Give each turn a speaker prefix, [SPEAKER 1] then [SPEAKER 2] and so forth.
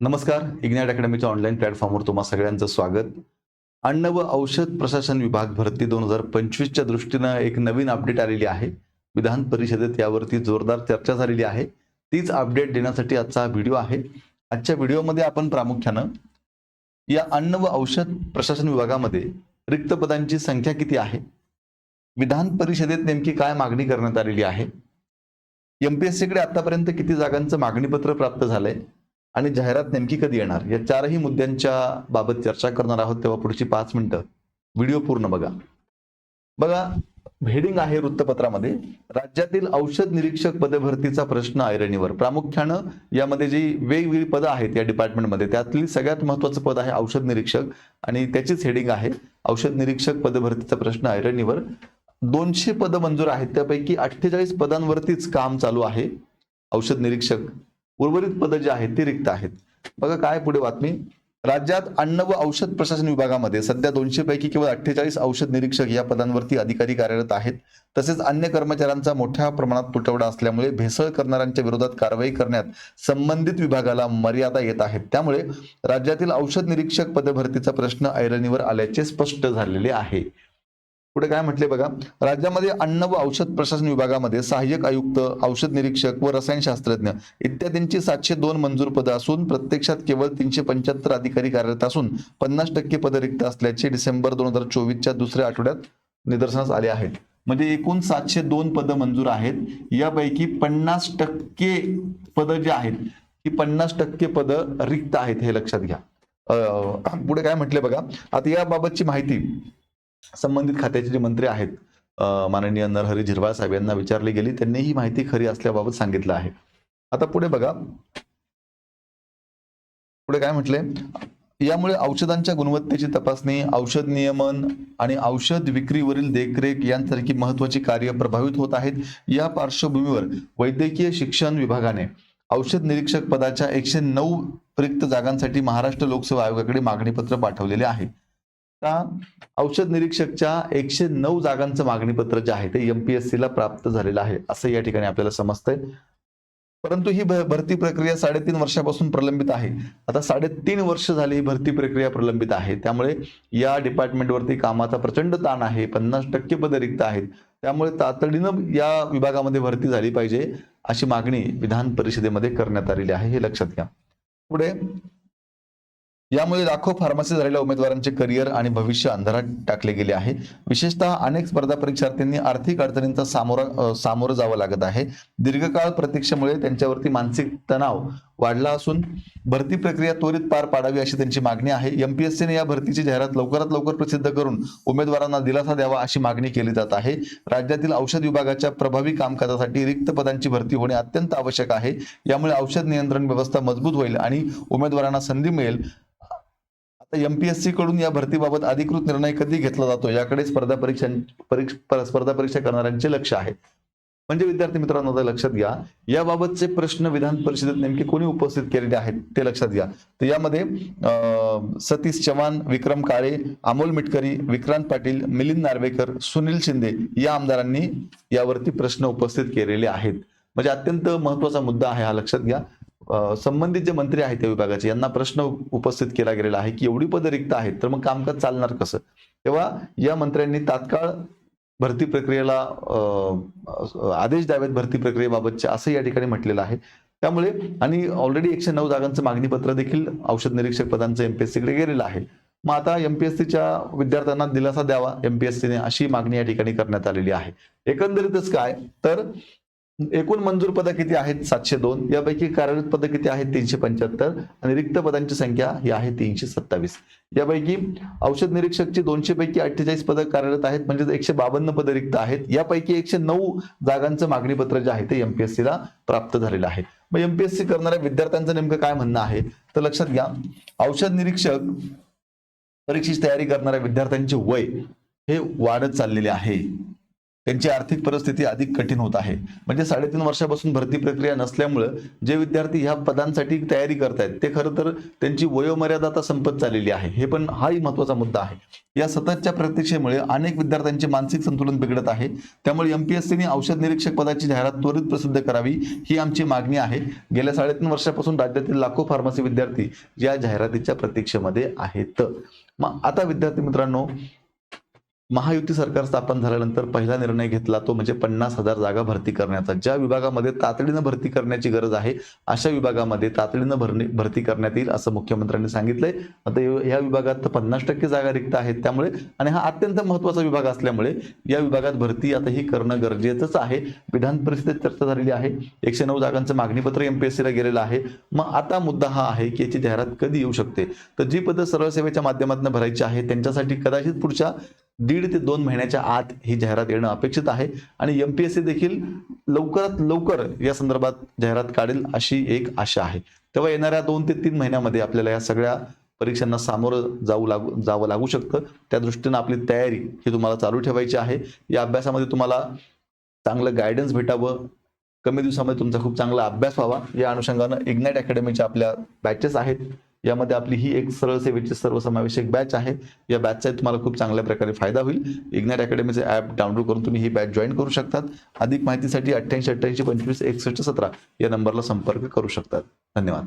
[SPEAKER 1] नमस्कार ignite अकॅडमीच्या online प्लॅटफॉर्मवर तुम्हा सगळ्यांचं स्वागत. अन्न व औषध प्रशासन विभाग भरती दोन हजार पंचवीसच्या दृष्टीनं एक नवीन अपडेट आलेली आहे. विधान परिषदेत यावरती जोरदार चर्चा झालेली आहे. तीच अपडेट देण्यासाठी आजचा हा व्हिडिओ आहे. आजच्या व्हिडिओमध्ये आपण प्रामुख्यानं या अन्न व औषध प्रशासन विभागामध्ये रिक्त पदांची संख्या किती आहे? विधान परिषदेत नेमकी काय मागणी करण्यात आलेली आहे? यम पी एस सीकडे आतापर्यंत किती जागांचं मागणीपत्र प्राप्त झालंय? आणि जाहिरात नेमकी कधी येणार? या चारही मुद्द्यांच्या बाबत चर्चा करणार आहोत तेव्हा पुढची पाच मिनिटं व्हिडिओ पूर्ण बघा. बघा हेडिंग आहे वृत्तपत्रामध्ये. राज्यातील औषध निरीक्षक पदभरतीचा प्रश्न ऐरणीवर. प्रामुख्यानं यामध्ये जी वेगवेगळी पदं आहेत या डिपार्टमेंटमध्ये त्यातली सगळ्यात महत्वाचं पद आहे औषध निरीक्षक आणि त्याचीच हेडिंग आहे औषध निरीक्षक पदभरतीचा प्रश्न ऐरणीवर. दोनशे पदं मंजूर आहेत त्यापैकी अठ्ठेचाळीस पदांवरतीच काम चालू आहे औषध निरीक्षक उर्वरित पदं जी आहेत ती रिक्त आहेत. बघा काय पुढे बातमी. राज्यात अन्न व औषध प्रशासन विभागामध्ये सध्या दोनशे पैकी केवळ अठ्ठेचाळीस औषध निरीक्षक या पदांवरती अधिकारी कार्यरत आहेत. तसेच अन्य कर्मचाऱ्यांचा मोठ्या प्रमाणात तुटवडा असल्यामुळे भेसळ करणाऱ्यांच्या विरोधात कारवाई करण्यात संबंधित विभागाला मर्यादा येत आहेत. त्यामुळे राज्यातील औषध निरीक्षक पदभरतीचा प्रश्न ऐरणीवर आल्याचे स्पष्ट झालेले आहे. पुढे काय म्हटले बघा राज्यामध्ये अन्न व औषध प्रशासन विभागामध्ये सहाय्यक आयुक्त औषध निरीक्षक व रसायनशास्त्रज्ञ इत्यादींची सातशे दोन मंजूर पदं असून प्रत्यक्षात केवळ तीनशे पंच्याहत्तर अधिकारी कार्यरत असून पन्नास टक्के पदं रिक्त असल्याचे डिसेंबर दोन हजार चोवीसच्या दुसऱ्या आठवड्यात निदर्शनास आले आहेत. म्हणजे एकूण सातशे दोन पदं मंजूर आहेत. यापैकी पन्नास टक्के पदं जी आहेत ही पन्नास टक्के पदं रिक्त आहेत हे लक्षात घ्या. पुढे काय म्हटले बघा आता याबाबतची माहिती संबंधित खात्याचे जे मंत्री आहेत माननीय नरहरी झिरवाळ साहेब यांना विचारली गेली. त्यांनी ही माहिती खरी असल्याबाबत सांगितलं आहे. आता पुढे बघा. पुढे काय म्हटले? यामुळे औषधांच्या गुणवत्तेची तपासणी औषध नियमन आणि औषध विक्रीवरील देखरेख यांसारखी महत्वाची कार्य प्रभावित होत आहेत. या पार्श्वभूमीवर वैद्यकीय शिक्षण विभागाने औषध निरीक्षक पदाच्या एकशे नऊ रिक्त जागांसाठी महाराष्ट्र लोकसेवा आयोगाकडे मागणीपत्र पाठवलेले आहे. औषध निरीक्षकच्या एकशे नऊ जागांचं मागणीपत्र जे आहे ते एमपीएससी ला प्राप्त झालेलं आहे असं या ठिकाणी आपल्याला समजतंय. परंतु ही भरती प्रक्रिया साडेतीन वर्षापासून प्रलंबित आहे. आता साडेतीन वर्ष झाली ही भरती प्रक्रिया प्रलंबित आहे. त्यामुळे या डिपार्टमेंटवरती कामाचा प्रचंड ताण आहे पन्नास टक्के पदे रिक्त आहेत. त्यामुळे तातडीनं या विभागामध्ये भरती झाली पाहिजे अशी मागणी विधान परिषदेमध्ये करण्यात आलेली आहे हे लक्षात घ्या. पुढे यामुळे लाखो फार्मसी झालेल्या उमेदवारांचे करिअर आणि भविष्य अंधारात टाकले गेले आहे. विशेषतः अनेक स्पर्धा परीक्षार्थींनी आर्थिक अडचणींचा सामोरा सामोरं जावं लागत आहे. दीर्घकाळ प्रतीक्षेमुळे त्यांच्यावरती मानसिक तणाव वाढला असून भरती प्रक्रिया त्वरित पार पाडावी अशी त्यांची मागणी आहे. एमपीएससीने या भरतीची जाहिरात लवकरात लवकर प्रसिद्ध करून उमेदवारांना दिलासा द्यावा अशी मागणी केली जात आहे. राज्यातील औषध विभागाच्या प्रभावी कामकाजासाठी रिक्त पदांची भरती होणे अत्यंत आवश्यक आहे. यामुळे औषध नियंत्रण व्यवस्था मजबूत होईल आणि उमेदवारांना संधी मिळेल. आता सी कडून या भरतीबाबत अधिकृत निर्णय कधी घेतला जातो याकडे स्पर्धा परीक्षा परीक्षा स्पर्धा परीक्षा करणाऱ्यांचे लक्ष आहे. म्हणजे विद्यार्थी मित्रांनो आता लक्षात घ्या. याबाबतचे प्रश्न विधान परिषदेत नेमके कोणी उपस्थित केलेले आहेत ते लक्षात घ्या. तर यामध्ये अं, सतीश चव्हाण विक्रम काळे अमोल मिटकरी विक्रांत पाटील मिलिंद नार्वेकर सुनील शिंदे या आमदारांनी यावरती प्रश्न उपस्थित केलेले आहेत. म्हणजे अत्यंत महत्त्वाचा मुद्दा आहे हा लक्षात घ्या. संबंधित जे मंत्री आहेत त्या विभागाचे यांना प्रश्न उपस्थित केला गेलेला आहे की एवढी पदं रिक्त आहेत तर मग कामकाज चालणार कसं? तेव्हा या मंत्र्यांनी तात्काळ भरती प्रक्रियेला आदेश द्यावेत भरती प्रक्रियेबाबतचे असं या ठिकाणी म्हटलेलं आहे. त्यामुळे आणि ऑलरेडी एकशे नऊ जागांचं मागणीपत्र देखील औषध निरीक्षक पदांचं एमपीएससीकडे गेलेलं आहे. मग आता एमपीएससीच्या विद्यार्थ्यांना दिलासा द्यावा एमपीएससीने अशी मागणी या ठिकाणी करण्यात आलेली आहे. एकंदरीतच काय? तर एकूण मंजूर पदं किती आहेत? सातशे दोन. यापैकी कार्यरत पदं किती आहेत? तीनशे पंच्याहत्तर. आणि रिक्त पदांची संख्या ही आहे तीनशे सत्तावीस. यापैकी औषध निरीक्षकची दोनशे पैकी अठ्ठेचाळीस पदं कार्यरत आहेत म्हणजे एकशे बावन्न पदं रिक्त आहेत. यापैकी एकशे नऊ जागांचं मागणीपत्र जे आहे ते एमपीएससीला प्राप्त झालेलं आहे. मग एमपीएससी करणाऱ्या विद्यार्थ्यांचं नेमकं काय म्हणणं आहे? तर लक्षात घ्या औषध निरीक्षक परीक्षेची तयारी करणाऱ्या विद्यार्थ्यांचे वय हे वाढत चाललेले आहे. त्यांची आर्थिक परिस्थिती अधिक कठीण होत आहे. म्हणजे साडेतीन वर्षापासून भरती प्रक्रिया नसल्यामुळं जे विद्यार्थी ह्या पदांसाठी तयारी करतायत ते खरं तर त्यांची वयोमर्यादा आता संपत चाललेली आहे. हे पण हाही महत्त्वाचा मुद्दा आहे. या सततच्या प्रतीक्षेमुळे अनेक विद्यार्थ्यांचे मानसिक संतुलन बिघडत आहे. त्यामुळे एम पी औषध निरीक्षक पदाची जाहिरात त्वरित प्रसिद्ध करावी ही आमची मागणी आहे. गेल्या साडेतीन वर्षापासून राज्यातील लाखो फार्मसी विद्यार्थी या जाहिरातीच्या प्रतीक्षेमध्ये आहेत. मग आता विद्यार्थी मित्रांनो महायुती सरकार स्थापन झाल्यानंतर पहिला निर्णय घेतला तो म्हणजे पन्नास हजार जागा भरती करण्याचा. ज्या विभागामध्ये तातडीनं भरती करण्याची गरज आहे अशा विभागामध्ये तातडीनं भरणी भरती करण्यात येईल असं मुख्यमंत्र्यांनी सांगितलंय. आता या- विभागात तर पन्नास टक्के जागा रिक्त आहेत त्यामुळे आणि हा अत्यंत महत्त्वाचा विभाग असल्यामुळे या विभागात भरती आता ही करणं गरजेचंच आहे. विधान परिषदेत चर्चा झालेली आहे. एकशे नऊ जागांचं मागणीपत्र एमपीएससीला गेलेलं आहे. मग आता मुद्दा हा आहे की याची जाहिरात कधी येऊ शकते? तर जी पदं सरळ सेवेच्या माध्यमातून भरायची आहे त्यांच्यासाठी कदाचित पुढच्या दीड ते दोन महिन्याच्या आत ही जाहिरात येणं अपेक्षित आहे. आणि एम पी एस सी देखील लवकरात लवकर या संदर्भात जाहिरात काढेल अशी एक आशा आहे. तेव्हा येणाऱ्या दोन ते तीन महिन्यामध्ये आपल्याला या सगळ्या परीक्षांना सामोरं जाऊ लागू जावं लागू शकतं. त्या दृष्टीनं आपली तयारी ही तुम्हाला चालू ठेवायची आहे. या अभ्यासामध्ये तुम्हाला चांगलं गायडन्स भेटावं. कमी दिवसामध्ये तुमचा खूप चांगला अभ्यास व्हावा. या अनुषंगानं इग्नाईट अकॅडमीच्या आपल्या बॅचेस आहेत. यामध्ये आपली ही एक सरळ सेवेची सर्वसमावेशक बॅच आहे. या बॅचचा तुम्हाला खूप चांगल्या प्रकारे फायदा होईल. इग्नॅट अकॅडमीचे ॲप डाउनलोड करून तुम्ही ही बॅच जॉईन करू शकतात. अधिक माहितीसाठी अठ्ठ्याऐंशी अठ्ठ्याऐंशी पंचवीस एकसष्ट सतरा या नंबरला संपर्क करू शकतात. धन्यवाद.